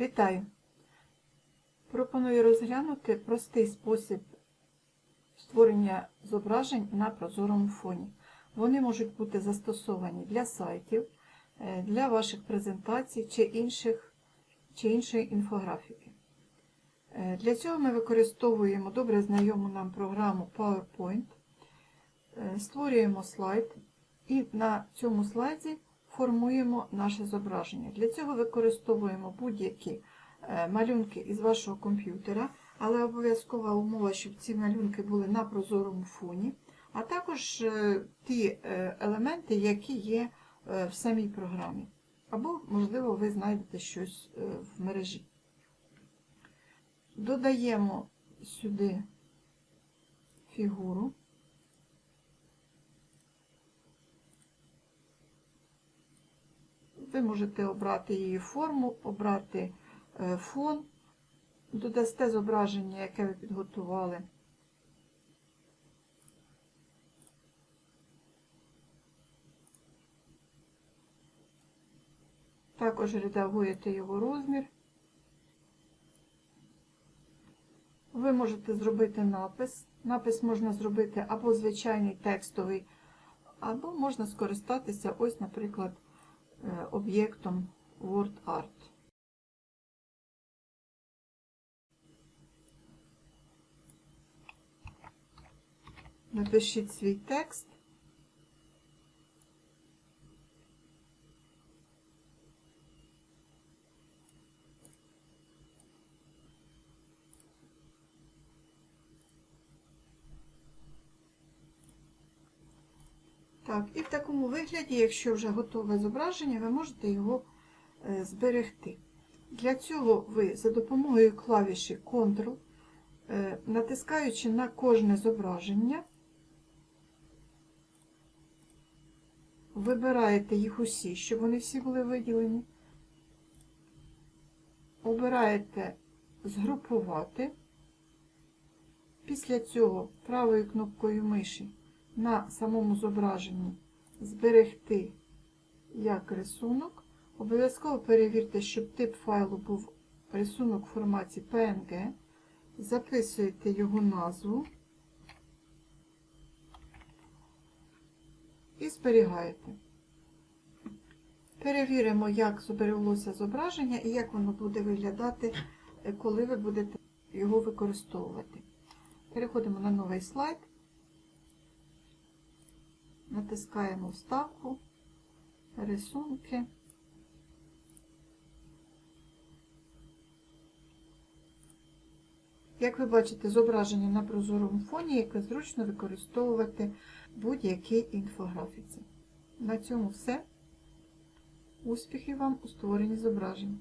Вітаю! Пропоную розглянути простий спосіб створення зображень на прозорому фоні. Вони можуть бути застосовані для сайтів, е, для ваших презентацій чи, інших, чи іншої інфографіки. Е, Для цього ми використовуємо добре знайому нам програму PowerPoint, Е, створюємо слайд і на цьому слайді формуємо наше зображення. Для цього використовуємо будь-які е, малюнки із вашого комп'ютера, але обов'язкова умова, щоб ці малюнки були на прозорому фоні, а також е, ті е, елементи, які є в самій програмі. Або, можливо, ви знайдете щось в мережі. Додаємо сюди фігуру. Ви можете обрати її форму, обрати е, фон, додасте зображення, яке ви підготували. Також редагуєте його розмір. Ви можете зробити напис. Напис можна зробити або звичайний текстовий, або можна скористатися ось, наприклад, об'єктом WordArt. Напишіть свій текст. Так, і в такому вигляді, якщо вже готове зображення, ви можете його е, зберегти. Для цього ви за допомогою клавіші Ctrl, е, натискаючи на кожне зображення, вибираєте їх усі, щоб вони всі були виділені. Обираєте згрупувати. Після цього правою кнопкою миші на самому зображенні зберегти як рисунок. Обов'язково перевірте, щоб тип файлу був рисунок в форматі PNG. Записуєте його назву і зберігаєте. Перевіримо, як збереглося зображення і як воно буде виглядати, е, коли ви будете його використовувати. Переходимо на новий слайд. Натискаємо вставку, рисунки. Як ви бачите, зображення на прозорому фоні, яке зручно використовувати в будь-якій інфографіці. На цьому все. Успіхів вам у створенні зображень!